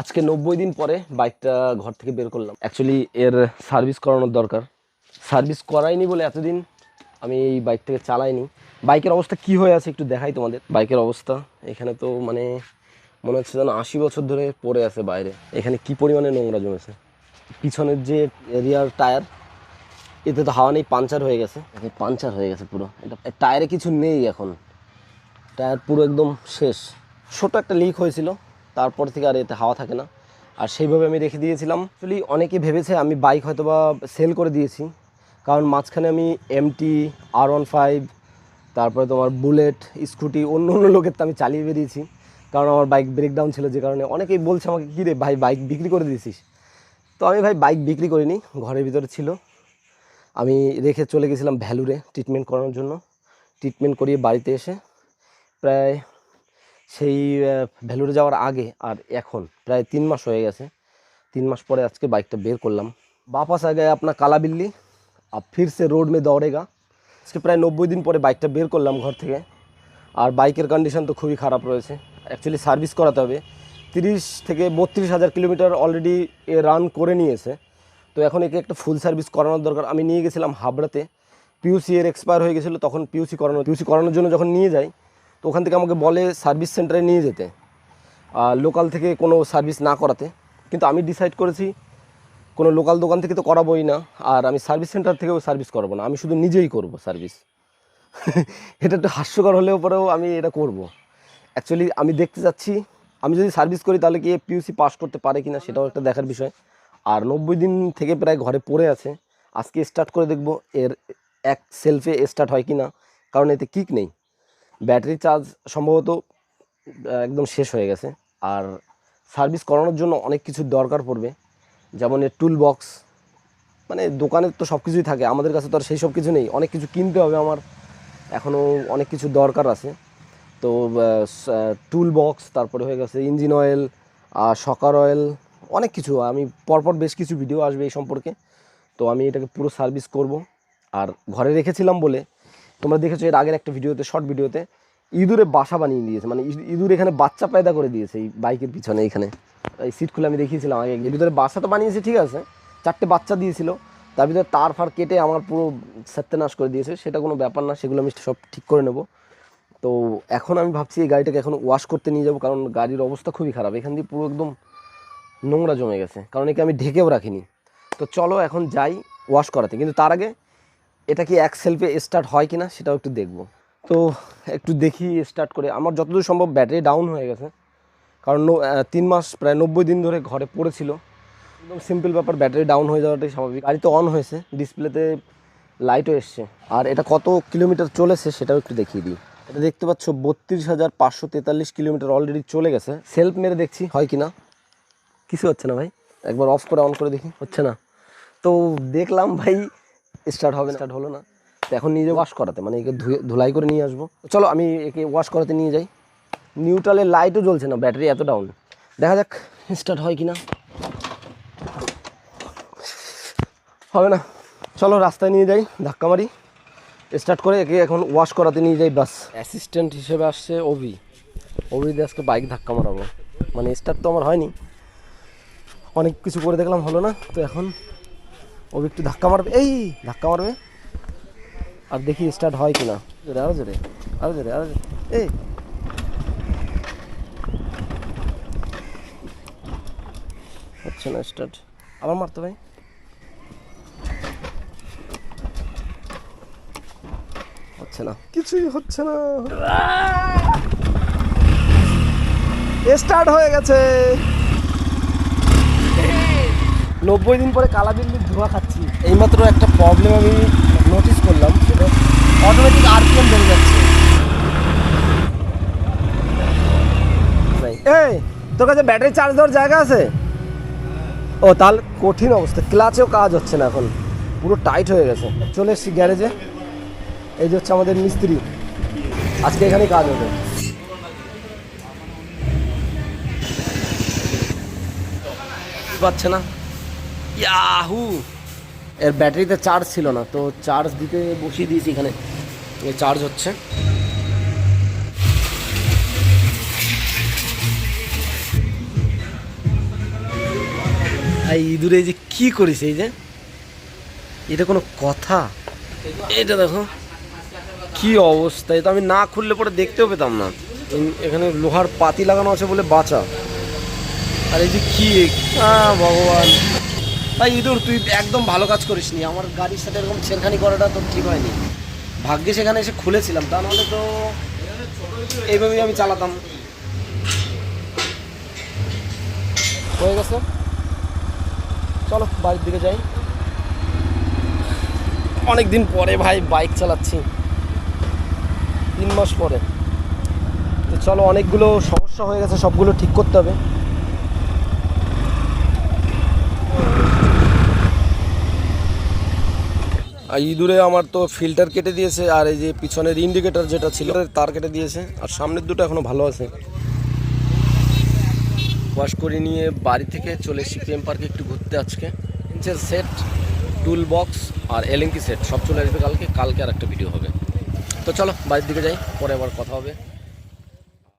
আজকে নব্বই দিন পরে বাইকটা ঘর থেকে বের করলাম। অ্যাকচুয়ালি এর সার্ভিস করানোর দরকার। সার্ভিস করাইনি বলে এতদিন আমি এই বাইক থেকে চালাইনি। বাইকের অবস্থা কি হয়ে আছে একটু দেখাই তোমাদের। বাইকের অবস্থা, এখানে তো মানে মনে হচ্ছে যেন আশি বছর ধরে পড়ে আছে বাইরে। এখানে কি পরিমাণে নোংরা জমেছে? পিছনের যে রিয়ার টায়ার এতে তো হাওয়া নেই পাঞ্চার হয়ে গেছে। পাঞ্চার হয়ে গেছে পুরো। এটা টায়ারে কিছু নেই এখন। টায়ার পুরো একদম শেষ। ছোট একটা লিক হয়েছিল। তারপর থেকে আর এতে হাওয়া থাকে না। আর সেইভাবে আমি রেখে দিয়েছিলাম। অ্যাকচুয়ালি অনেকে ভেবেছে আমি বাইক হয়তো বা সেল করে দিয়েছি। কারণ মাঝখানে আমি এমটি আর ওয়ান ফাইভ তারপরে তোমার বুলেট স্কুটি অন্য অন্য লোকের তো আমি চালিয়ে বেরিয়েছি কারণ আমার বাইক ব্রেকডাউন ছিল যে কারণে অনেকেই বলছে আমাকে, কী রে ভাই বাইক বিক্রি করে দিয়েছিস? তো আমি ভাই বাইক বিক্রি করিনি, ঘরের ভিতরে ছিল। আমি রেখে চলে গেছিলাম ভ্যালুরে ট্রিটমেন্ট করানোর জন্য। ট্রিটমেন্ট করিয়ে বাড়িতে এসে প্রায় সেই ভ্যালুরে যাওয়ার আগে আর এখন, প্রায় তিন মাস হয়ে গেছে। তিন মাস পরে আজকে বাইকটা বের করলাম। বাপাস আগে আপনার কালাবিল্লি, আর ফিরসে রোড মে দৌড়েগা আজকে প্রায় নব্বই দিন পরে বাইকটা বের করলাম ঘর থেকে। আর বাইকের কন্ডিশন তো খুবই খারাপ রয়েছে। অ্যাকচুয়ালি সার্ভিস করাতে হবে। তিরিশ থেকে বত্রিশ হাজার কিলোমিটার অলরেডি এ রান করে নিয়েছে। তো এখন একে একটা ফুল সার্ভিস করানোর দরকার। আমি নিয়ে গেছিলাম হাবড়াতে। পিউসি এর এক্সপায়ার হয়ে গেছিল, তখন পিউসি করানো পিউসি করানোর জন্য যখন নিয়ে যাই তো ওখান থেকে আমাকে বলে সার্ভিস সেন্টারে নিয়ে যেতে আর লোকাল থেকে কোনো সার্ভিস না করাতে। কিন্তু আমি ডিসাইড করেছি, কোনো লোকাল দোকান থেকে তো করাবোই না, আর আমি সার্ভিস সেন্টার থেকেও সার্ভিস করব না। আমি শুধু নিজেই করব সার্ভিস। এটা একটু হাস্যকর হলেও পরেও আমি এটা করব। অ্যাকচুয়ালি আমি দেখতে যাচ্ছি আমি যদি সার্ভিস করি তাহলে কি পিউসি পাস করতে পারে কিনা সেটাও একটা দেখার বিষয়। আর নব্বই দিন থেকে প্রায় ঘরে পড়ে আছে, আজকে স্টার্ট করে দেখব এর এক সেলফে স্টার্ট হয় কি না কারণ এতে কিক নেই। ব্যাটারি চার্জ সম্ভবত একদম শেষ হয়ে গেছে। আর সার্ভিস করানোর জন্য অনেক কিছু দরকার পড়বে। যেমন এর টুল বক্স মানে দোকানে তো সব কিছুই থাকে। আমাদের কাছে তো আর সেই সব কিছু নেই। অনেক কিছু কিনতে হবে আমার। এখনও অনেক কিছু দরকার আছে। তো টুল বক্স তারপরে হয়ে গেছে ইঞ্জিন অয়েল আর সকার অয়েল অনেক কিছু। আমি পরপর বেশ কিছু ভিডিও আসবে এই সম্পর্কে। তো আমি এটাকে পুরো সার্ভিস করব। আর ঘরে রেখেছিলাম বলে তোমরা দেখেছ এর আগের একটা ভিডিওতে শর্ট ভিডিওতে ইঁদুরে বাসা বানিয়ে দিয়েছে মানে ইঁদুর এখানে বাচ্চা পয়দা করে দিয়েছে এই বাইকের পিছনে এখানে। এই সিট খুলে আমি দেখিয়েছিলাম আগে। ভিতরে বাসা তো বানিয়েছে, ঠিক আছে। চারটে বাচ্চা দিয়েছিল। তার ভিতরে তার ফার কেটে আমার পুরো সত্যনাশ করে দিয়েছে, সেটা কোনো ব্যাপার না, সেগুলো আমি সব ঠিক করে নেব। তো এখন আমি ভাবছি এই গাড়িটাকে এখন ওয়াশ করতে নিয়ে যাব, কারণ গাড়ির অবস্থা খুবই খারাপ। এখান দিয়ে পুরো একদম নোংরা জমে গেছে, কারণ একে আমি ঢেকেও রাখিনি। তো চলো এখন যাই ওয়াশ করাতে। কিন্তু তার আগে এটা কি এক সেলফে স্টার্ট হয় কি না সেটাও একটু দেখব। তো একটু দেখি স্টার্ট করে। আমার যতদূর সম্ভব ব্যাটারি ডাউন হয়ে গেছে। কারণ তিন মাস, প্রায় নব্বই দিন ধরে ঘরে পড়েছিল। একদম সিম্পল ব্যাপার ব্যাটারি ডাউন হয়ে যাওয়াটাই স্বাভাবিক। গাড়ি তো অন হয়েছে ডিসপ্লেতে লাইটও এসছে। আর এটা কত কিলোমিটার চলেছে সেটাও একটু দেখিয়ে দিই। এটা দেখতে পাচ্ছ বত্রিশ হাজার পাঁচশো তেতাল্লিশ কিলোমিটার অলরেডি চলে গেছে। সেলফ মেরে দেখছি, হয় কি না কিছু হচ্ছে না ভাই। একবার অফ করে অন করে দেখি, হচ্ছে না। তো দেখলাম ভাই স্টার্ট হবে স্টার্ট হলো না। তো এখন নিজে ওয়াশ করাতে মানে একে ধুলাই করে নিয়ে আসব। চলো, আমি একে ওয়াশ করাতে নিয়ে যাই। নিউট্রালের লাইটও জ্বলছে না ব্যাটারি এত ডাউন দেখা যাক স্টার্ট হয় কি না হবে না। চলো, রাস্তায় নিয়ে যাই, ধাক্কা মারি। স্টার্ট করে একে এখন ওয়াশ করাতে নিয়ে যাই বাস অ্যাসিস্ট্যান্ট হিসেবে আসছে অভি। অভি দিয়ে আজকে বাইক ধাক্কা মারাবো। মানে স্টার্ট তো আমার হয়নি। অনেক কিছু করে দেখলাম, হলো না। তো এখন অভি একটু ধাক্কা মারবে। এই, ধাক্কা মারবে। আর দেখি স্টার্ট হয় কি না জোরে আরও জোরে আরও জোরে আরও এই। হচ্ছে না স্টার্ট আবার মারতো ভাই। হচ্ছে না। কিছুই হচ্ছে না। স্টার্ট হয়ে গেছে। নব্বই দিন পরে কালা বিল্লির ধোঁয়া খাচ্ছি। এইমাত্র একটা প্রবলেম আমি অটোমেটিক আরপিএম বেড়ে যাচ্ছে। এই তোর কাছে ব্যাটারি চার্জ দেওয়ার জায়গা আছে? ও তাহলে কঠিন অবস্থা। ক্লাচেও কাজ হচ্ছে না এখন। পুরো টাইট হয়ে গেছে। চলে এসছি গ্যারেজে এই যে হচ্ছে আমাদের মিস্ত্রি। আজকে এখানেই কাজ হবে। পাচ্ছে না। ইয়াহু! এর ব্যাটারিতে চার্জ ছিল না, তো চার্জ দিতে বসিয়ে দিয়েছি এখানে। এই চার্জ হচ্ছে। আর ইঁদুরে, এই যে কি করিস এই যে? এটা কোনো কথা? এটা দেখো। কি অবস্থা, এটা আমি না খুললে পরে দেখতেও পেতাম না। এখানে লোহার পাতি লাগানো আছে বলে বাঁচা। আর এই যে কি ভগবান। তাই ইঁদুর, তুই একদম ভালো কাজ করিস নি আমার গাড়ির সাথে এরকম ছেড়খানি করাটা তো ঠিক হয়নি। ভাগ্যে সেখানে এসে খুলেছিলাম, তা নাহলে তো এইভাবেই আমি চালাতাম। হয়ে গেছে। চলো, বাড়ির দিকে যাই। অনেক দিন পরে ভাই বাইক চালাচ্ছি। তিন মাস পরে। তো চলো, অনেকগুলো সমস্যা হয়ে গেছে, সবগুলো ঠিক করতে হবে। ইঁদুরে আমার তো ফিল্টার কেটে দিয়েছে, আর এই যে পিছনের ইন্ডিকেটার যেটা ছিল, তার কেটে দিয়েছে। আর সামনের দুটো এখনও ভালো আছে। ওয়াশ করে নিয়ে বাড়ি থেকে চলে এসেছি প্রেম পার্কে একটু ঘুরতে আজকে। ইঞ্চের সেট টুল বক্স আর এলেঙ্কি সেট সব চলে আসবে কালকে। কালকে আর একটা ভিডিও হবে। তো চলো, বাড়ির দিকে যাই, পরে আবার কথা হবে।